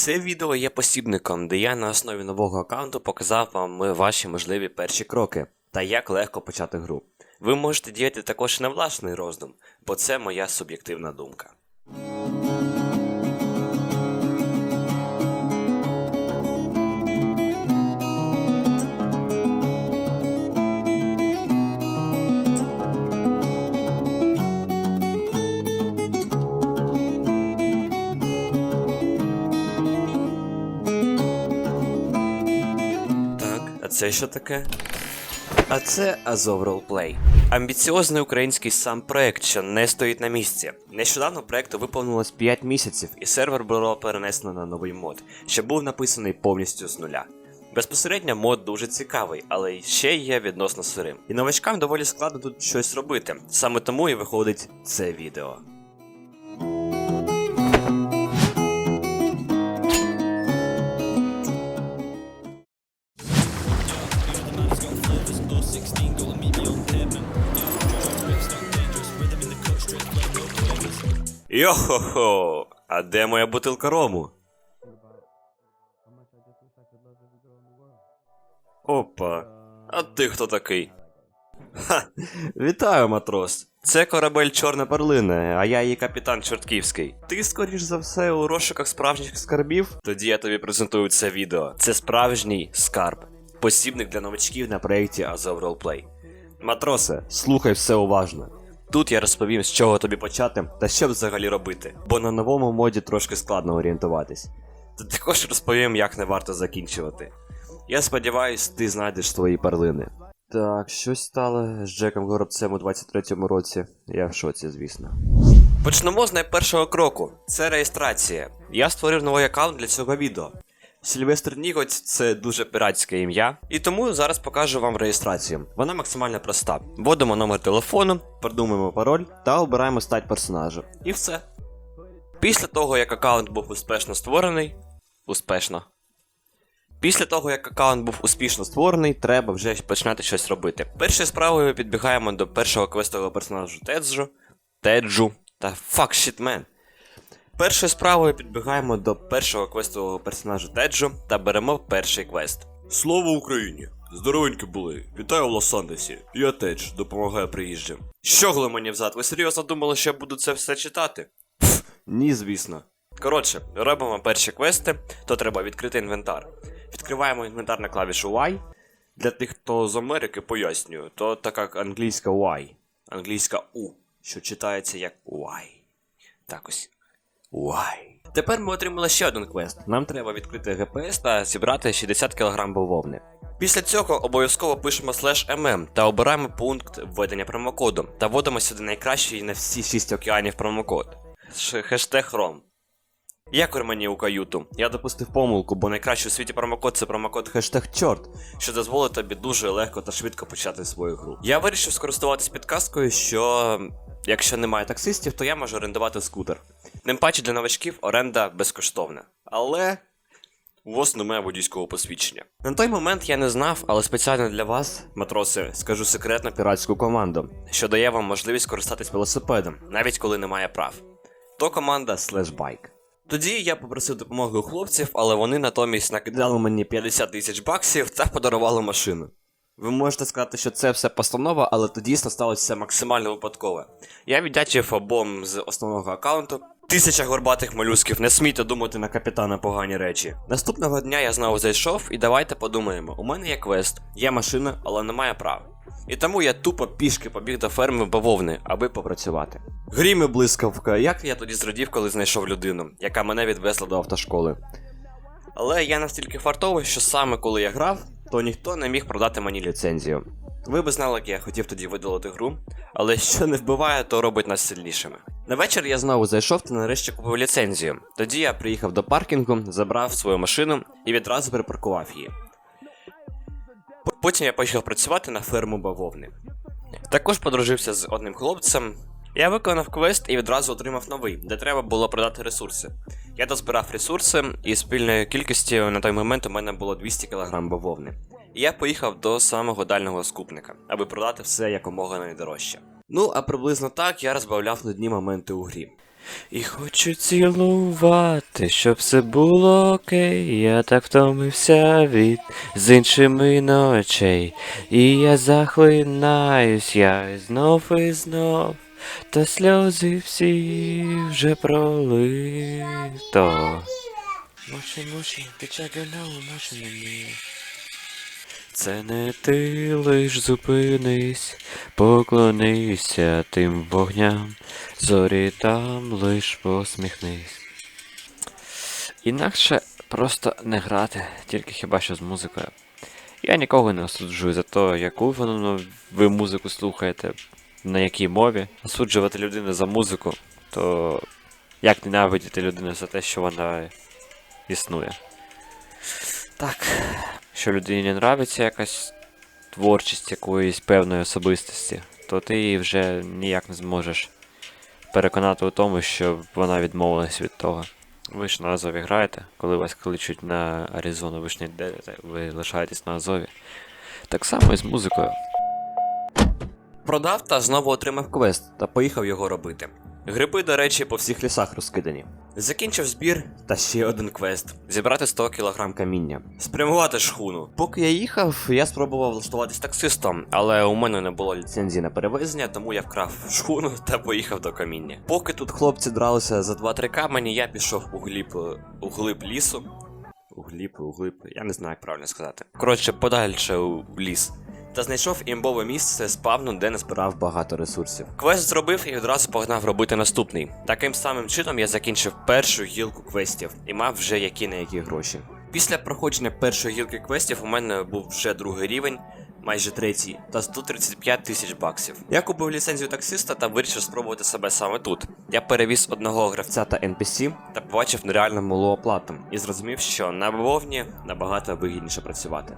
Це відео є посібником, де я на основі нового аккаунту показав вам ваші можливі перші кроки та як легко почати гру. Ви можете діяти також на власний роздум, бо це моя суб'єктивна думка. Це що таке? А це Azov Roleplay. Амбіціозний український сам проект, що не стоїть на місці. Нещодавно проекту виповнилось 5 місяців, і сервер було перенесено на новий мод, що був написаний повністю з нуля. Безпосередньо мод дуже цікавий, але ще є відносно сирим. І новачкам доволі складно тут щось робити. Саме тому і виходить це відео. Йо-хо-хо! А де моя бутилка рому? Опа. А ти хто такий? Ха! Вітаю, матрос. Це корабель Чорна перлина, а я її капітан Чортківський. Ти, скоріш за все, у розшуках справжніх скарбів? Тоді я тобі презентую це відео. Це справжній скарб. Посібник для новачків на проєкті Azov Roleplay. Матросе, слухай все уважно. Тут я розповім, з чого тобі почати та що взагалі робити, бо на новому моді трошки складно орієнтуватись. Та також розповім, як не варто закінчувати. Я сподіваюсь, ти знайдеш свої перлини. Так, щось стало з Джеком Горобцем у 23-му році. Я в шоці, звісно. Почнемо з найпершого кроку. Це реєстрація. Я створив новий аккаунт для цього відео. Сільвестр Нігоць це дуже піратське ім'я, і тому зараз покажу вам реєстрацію. Вона максимально проста. Вводимо номер телефону, придумуємо пароль та обираємо стать персонажа. І все. Після того, як аккаунт був успішно створений. Успішно. Після того, як аккаунт був успішно створений, треба вже починати щось робити. Першою справою підбігаємо до першого квестового персонажу Теджу, Теджу та fuck shit man. Першою справою підбігаємо до першого квестового персонажа Теджу та беремо перший квест. Слава Україні! Здоровенькі були! Вітаю в Лос-Андесі! Я Тедж, допомагаю приїжджим. Що глимані взад? Ви серйозно думали, що я буду це все читати? Пф, ні, звісно. Коротше, робимо перші квести, то треба відкрити інвентар. Відкриваємо інвентар на клавішу Y. Для тих, хто з Америки пояснюю, то така англійська Y, англійська U, що читається як Y. Так ось. Y. Тепер ми отримали ще один квест. Нам треба відкрити GPS та зібрати 60 кг бавовни. Після цього обов'язково пишемо slash та обираємо пункт введення промокоду та вводимо сюди найкращий на всі 6 океанів промокод. Хештег ROM. Як у мені у каюту. Я допустив помилку, бо найкращий у світі промокод це промокод хештег чорт, що дозволить тобі дуже легко та швидко почати свою гру. Я вирішив скористуватись підказкою, що якщо немає таксистів, то я можу орендувати скутер. Тим паче для новачків оренда безкоштовна. Але у вас немає водійського посвідчення. На той момент я не знав, але спеціально для вас, матроси, скажу секретну піратську команду, що дає вам можливість користатись велосипедом, навіть коли немає прав. То команда Slashbike. Тоді я попросив допомоги у хлопців, але вони натомість накидали мені 50 тисяч баксів та подарували машину. Ви можете сказати, що це все постанова, але то дійсно сталося максимально випадкове. Я віддячив обом з основного аккаунту. Тисяча горбатих молюсків, не смійте думати на капітана погані речі. Наступного дня я знову зайшов, і давайте подумаємо: у мене є квест, є машина, але немає прав. І тому я тупо пішки побіг до ферми бавовни, аби попрацювати. Грім і блискавка, як я тоді зрадів, коли знайшов людину, яка мене відвезла до автошколи. Але я настільки фартовий, що саме коли я грав, то ніхто не міг продати мені ліцензію. Ви би знали, як я хотів тоді видалити гру, але що не вбиває, то робить нас сильнішими. На вечір я знову зайшов та нарешті купив ліцензію. Тоді я приїхав до паркінгу, забрав свою машину і відразу припаркував її. Потім я почав працювати на ферму бавовни. Також подружився з одним хлопцем. Я виконав квест і відразу отримав новий, де треба було продати ресурси. Я дозбирав ресурси, і спільною кількістю на той момент у мене було 200 кг бавовни. І я поїхав до самого дальнього скупника, аби продати все якомога найдорожче. Ну, а приблизно так я розбавляв нудні моменти у грі. І хочу цілувати, щоб все було окей. Я так втомився від з іншими ночей. І я захлинаюсь, я і знов і знов. Та сльози всі вже пролито. Моші, моші, ти чагаляу, моші мені. Це не ти лиш зупинись, поклонися тим вогням, зорі там лиш посміхнись. Інакше просто не грати, тільки хіба що з музикою. Я нікого не осуджую за те, яку воно ви музику слухаєте, на якій мові. Осуджувати людину за музику, то як ненавидіти людину за те, що вона існує. Так, що людині не нравиться якась творчість якоїсь певної особистості, то ти її вже ніяк не зможеш переконати у тому, щоб вона відмовилась від того. Ви ж на Азові граєте, коли вас кличуть на Аризону, ви ж не йдете, ви лишаєтесь на Азові. Так само і з музикою. Продав та знову отримав квест та поїхав його робити. Гриби, до речі, по всіх лісах розкидані. Закінчив збір та ще один квест: зібрати 100 кг каміння, спрямувати шхуну. Поки я їхав, я спробував влаштуватись таксистом, але у мене не було ліцензії на перевезення, тому я вкрав шхуну та поїхав до каміння. Поки тут хлопці дралися за 2-3 камені, я пішов у глиб, у глиб лісу. У глиб, у глиб, я не знаю, як правильно сказати. Коротше, подальше у ліс. Та знайшов імбове місце спавну, де назбирав багато ресурсів. Квест зробив і одразу погнав робити наступний. Таким самим чином я закінчив першу гілку квестів і мав вже які на які гроші. Після проходження першої гілки квестів у мене був вже другий рівень, майже третій, та 135 тисяч баксів. Я купив ліцензію таксиста та вирішив спробувати себе саме тут. Я перевіз одного гравця та NPC та побачив нереально малу оплату і зрозумів, що на бавовні набагато вигідніше працювати.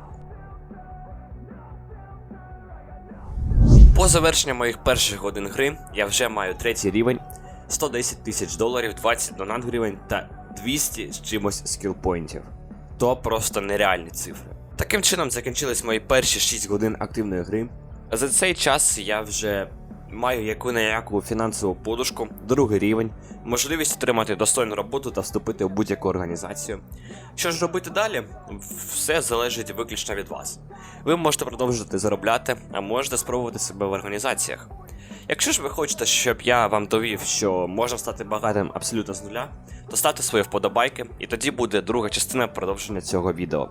По завершенню моїх перших годин гри я вже маю третій рівень, 110 тисяч доларів, 20 донат гривень та 200 з чимось скілпоінтів. То просто нереальні цифри. Таким чином закінчились мої перші 6 годин активної гри. За цей час я вже маю яку не яку фінансову подушку, другий рівень, можливість отримати достойну роботу та вступити в будь-яку організацію. Що ж робити далі? Все залежить виключно від вас. Ви можете продовжувати заробляти, а можете спробувати себе в організаціях. Якщо ж ви хочете, щоб я вам довів, що можна стати багатим абсолютно з нуля, то ставте свої вподобайки, і тоді буде друга частина продовження цього відео.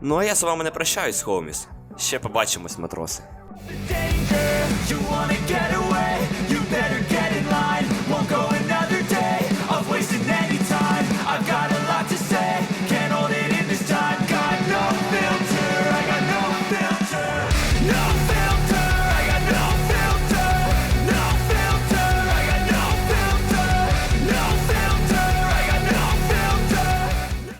Ну а я з вами не прощаюсь, хоуміс. Ще побачимось, матроси. Danger. You wanna get away.